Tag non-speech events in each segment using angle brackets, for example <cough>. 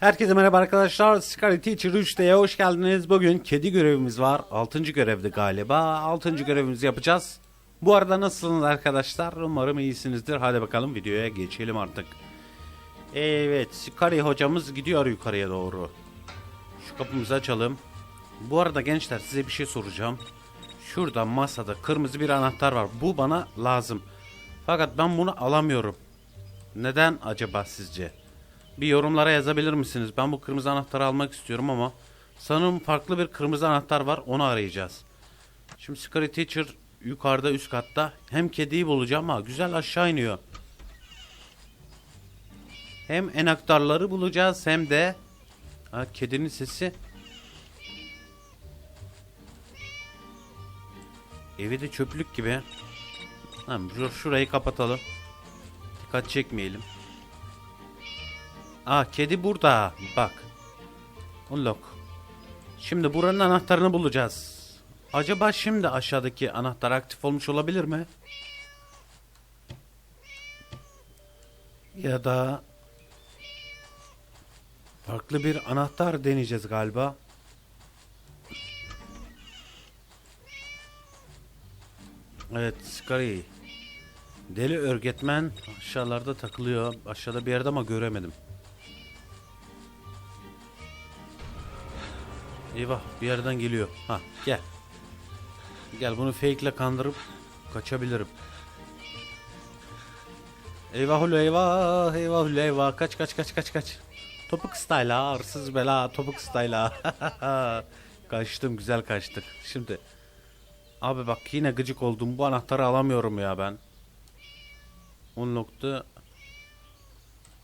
Herkese merhaba arkadaşlar. Scary Teacher 3'te hoş geldiniz. Bugün kedi görevimiz var. 6. görevdi galiba. 6. görevimizi yapacağız. Bu arada nasılsınız arkadaşlar? Umarım iyisinizdir. Hadi bakalım videoya geçelim artık. Evet, Scary hocamız gidiyor yukarıya doğru. Şu kapımızı açalım. Bu arada gençler size bir şey soracağım. Şurada masada kırmızı bir anahtar var. Bu bana lazım. Fakat ben bunu alamıyorum. Neden acaba sizce? Bir yorumlara yazabilir misiniz? Ben bu kırmızı anahtarı almak istiyorum ama sanırım farklı bir kırmızı anahtar var. Onu arayacağız. Şimdi Scary Teacher yukarıda üst katta. Hem kediyi bulacağım ama güzel aşağı iniyor. Hem enaktarları bulacağız hem de ha, kedinin sesi. Evi de çöplük gibi. Tamam, şur- şurayı kapatalım. Dikkat çekmeyelim. Aa kedi burada. Bak. Unlock. Şimdi buranın anahtarını bulacağız. Acaba şimdi aşağıdaki anahtar aktif olmuş olabilir mi? Ya da farklı bir anahtar deneyeceğiz galiba. Evet, Scary. Deli örgetmen aşağılarda takılıyor. Aşağıda bir yerde ama göremedim. Eyvah bir yerden geliyor. Ha gel. Gel bunu fake ile kandırıp kaçabilirim. Eyvah ulu eyvah eyvah ulu eyvah kaç kaç kaç kaç kaç. Topuk style ha, arsız bela topuk style ha. <laughs> Kaçtım güzel kaçtık. Şimdi abi bak yine gıcık oldum bu anahtarı alamıyorum ya ben. Unlock'tu.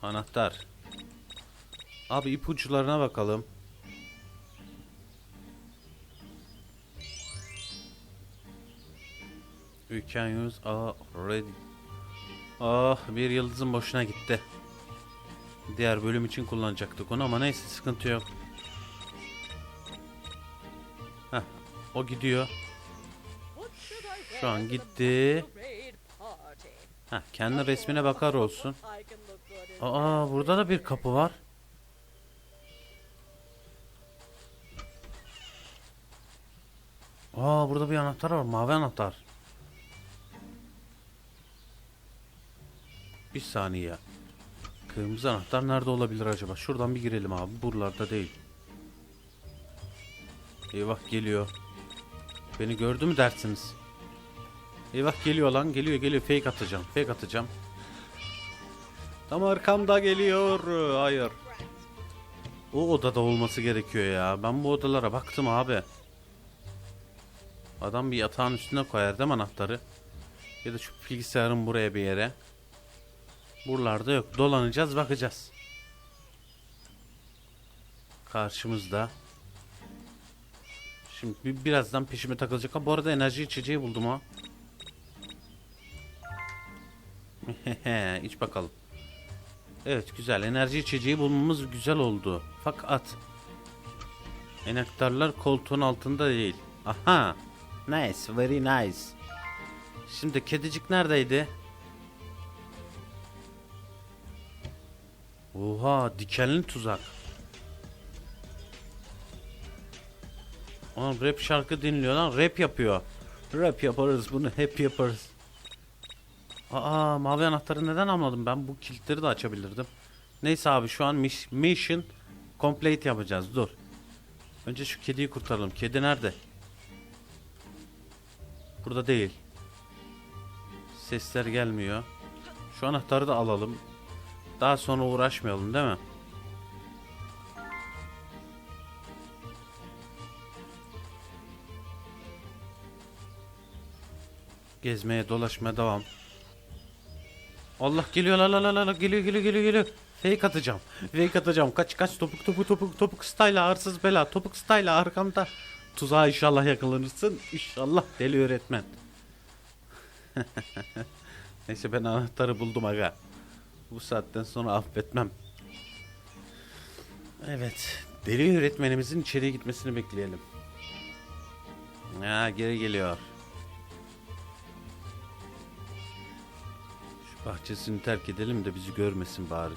Anahtar. Abi ipuçlarına bakalım. We can use already. Ah bir yıldızın boşuna gitti. Diğer bölüm için kullanacaktık onu ama neyse sıkıntı yok. Heh, o gidiyor. Şu an gitti. Heh, kendi resmine bakar olsun. Aa burada da bir kapı var. Aa burada bir anahtar var. Mavi anahtar. Bir saniye. Kırmızı anahtar nerede olabilir acaba? Şuradan bir girelim abi. Buralarda değil. Eyvah geliyor. Beni gördü mü dersiniz? Eyvah geliyor lan. Geliyor geliyor. Fake atacağım. Fake atacağım. Tam arkamda geliyor. Hayır. O odada olması gerekiyor ya. Ben bu odalara baktım abi. Adam bir yatağın üstüne koyar değil mi anahtarı? Ya da şu bilgisayarın buraya bir yere. Buralarda yok. Dolanacağız bakacağız. Karşımızda. Şimdi bir, birazdan peşime takılacak. Ha, bu arada enerji içeceği buldum ha. <laughs> İç bakalım. Evet güzel. Enerji içeceği bulmamız güzel oldu. Fakat enektarlar koltuğun altında değil. Aha. Nice. Very nice. Şimdi kedicik neredeydi? Oha dikenli tuzak. Oğlum rap şarkı dinliyor lan rap yapıyor. Rap yaparız bunu hep yaparız. Aa mavi anahtarı neden almadım ben bu kilitleri de açabilirdim. Neyse abi şu an mis- mission complete yapacağız dur. Önce şu kediyi kurtaralım. Kedi nerede? Burada değil. Sesler gelmiyor. Şu anahtarı da alalım. Daha sonra uğraşmayalım değil mi? Gezmeye dolaşmaya devam. Allah geliyor la la la la geliyor geliyor geliyor geliyor. Fake atacağım. Fake atacağım. Kaç kaç topuk topuk topuk topuk style arsız bela. Topuk style arkamda. Tuzağa inşallah yakalanırsın. İnşallah deli öğretmen. <laughs> Neyse ben anahtarı buldum aga. Bu saatten sonra affetmem. Evet. Deli öğretmenimizin içeriye gitmesini bekleyelim. Ya geri geliyor. Şu bahçesini terk edelim de bizi görmesin bari.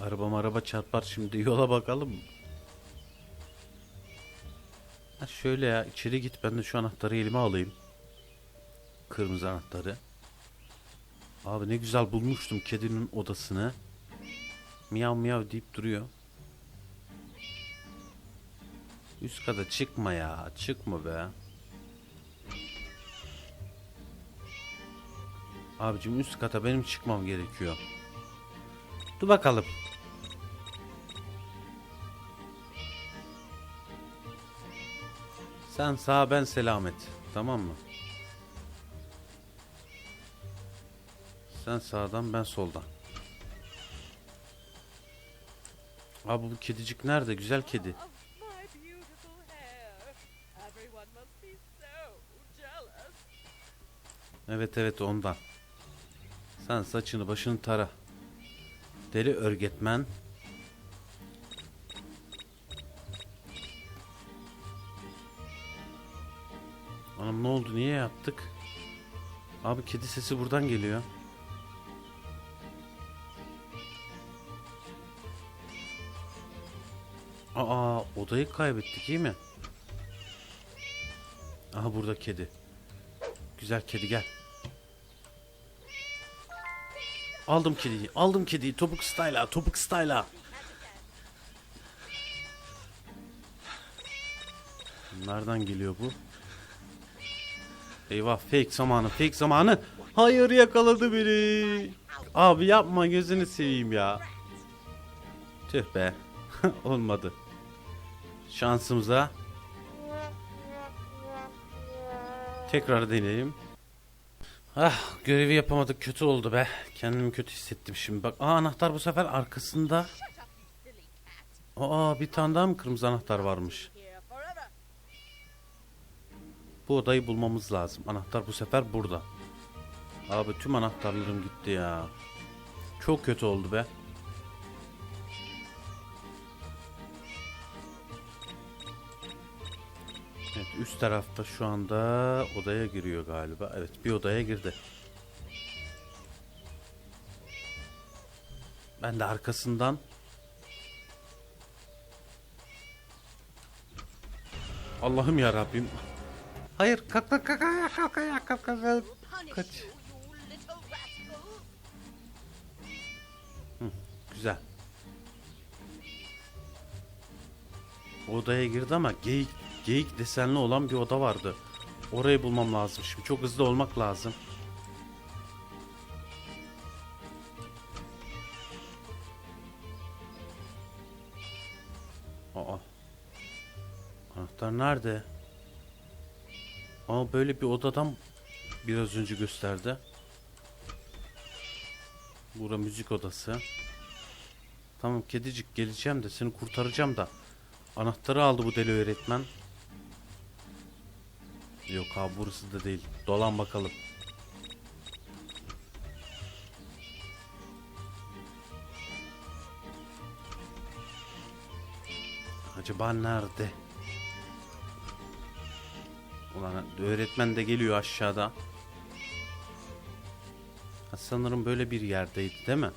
Araba araba çarpar şimdi yola bakalım. Ha şöyle ya içeri git ben de şu anahtarı elime alayım. Kırmızı anahtarı. Abi ne güzel bulmuştum kedinin odasını. Miyav miyav deyip duruyor. Üst kata çıkma ya. Çıkma be. Abicim üst kata benim çıkmam gerekiyor. Dur bakalım. Sen sağ ben selamet. Tamam mı? Sen sağdan ben soldan. Abi bu kedicik nerede? Güzel kedi. Evet evet ondan. Sen saçını başını tara. Deli örgetmen. Anam ne oldu niye yaptık? Abi kedi sesi buradan geliyor. Aa odayı kaybettik iyi mi? Aha burada kedi. Güzel kedi gel. Aldım kediyi. Aldım kediyi. Topuk style'a. Topuk style'a. Nereden geliyor bu? Eyvah fake zamanı fake zamanı. Hayır yakaladı beni. Abi yapma gözünü seveyim ya. Tüh be. <laughs> Olmadı. Şansımıza. Tekrar deneyelim. Ah görevi yapamadık kötü oldu be. Kendimi kötü hissettim şimdi bak. Aa anahtar bu sefer arkasında. Aa bir tane daha mı kırmızı anahtar varmış? Bu odayı bulmamız lazım. Anahtar bu sefer burada. Abi tüm anahtarlarım gitti ya. Çok kötü oldu be. Üst tarafta şu anda odaya giriyor galiba. Evet bir odaya girdi. Ben de arkasından Allah'ım ya Rabbim. Hayır kalk kalk kalk kalk kalk kalk kalk kalk Kaç. rascal. Güzel. Odaya girdi ama geyik geyik desenli olan bir oda vardı. Orayı bulmam lazım şimdi. Çok hızlı olmak lazım. Aa. Anahtar nerede? Ama böyle bir odadan biraz önce gösterdi. Bura müzik odası. Tamam kedicik geleceğim de seni kurtaracağım da. Anahtarı aldı bu deli öğretmen. Yok abi burası da değil. Dolan bakalım. Acaba nerede? Ulan öğretmen de geliyor aşağıda. Ha, sanırım böyle bir yerdeydi değil mi?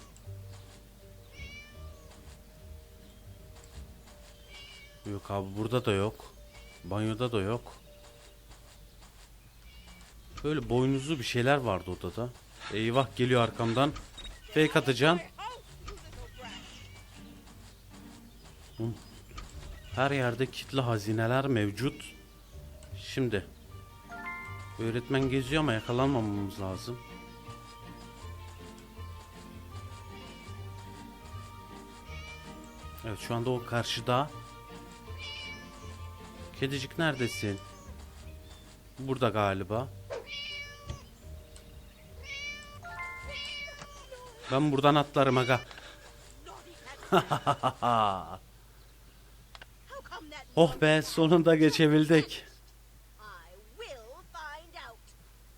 Yok abi burada da yok. Banyoda da yok. Böyle boynuzlu bir şeyler vardı odada. Eyvah geliyor arkamdan. Fake atacağım. Her yerde kitli hazineler mevcut. Şimdi. Öğretmen geziyor ama yakalanmamamız lazım. Evet şu anda o karşıda. Kedicik neredesin? Burada galiba. Ben buradan atlarım aga. <laughs> Oh be sonunda geçebildik.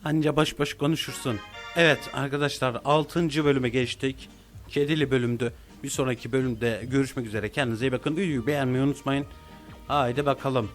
Anca baş baş konuşursun. Evet arkadaşlar 6. bölüme geçtik. Kedili bölümdü. Bir sonraki bölümde görüşmek üzere. Kendinize iyi bakın. Videoyu beğenmeyi unutmayın. Haydi bakalım.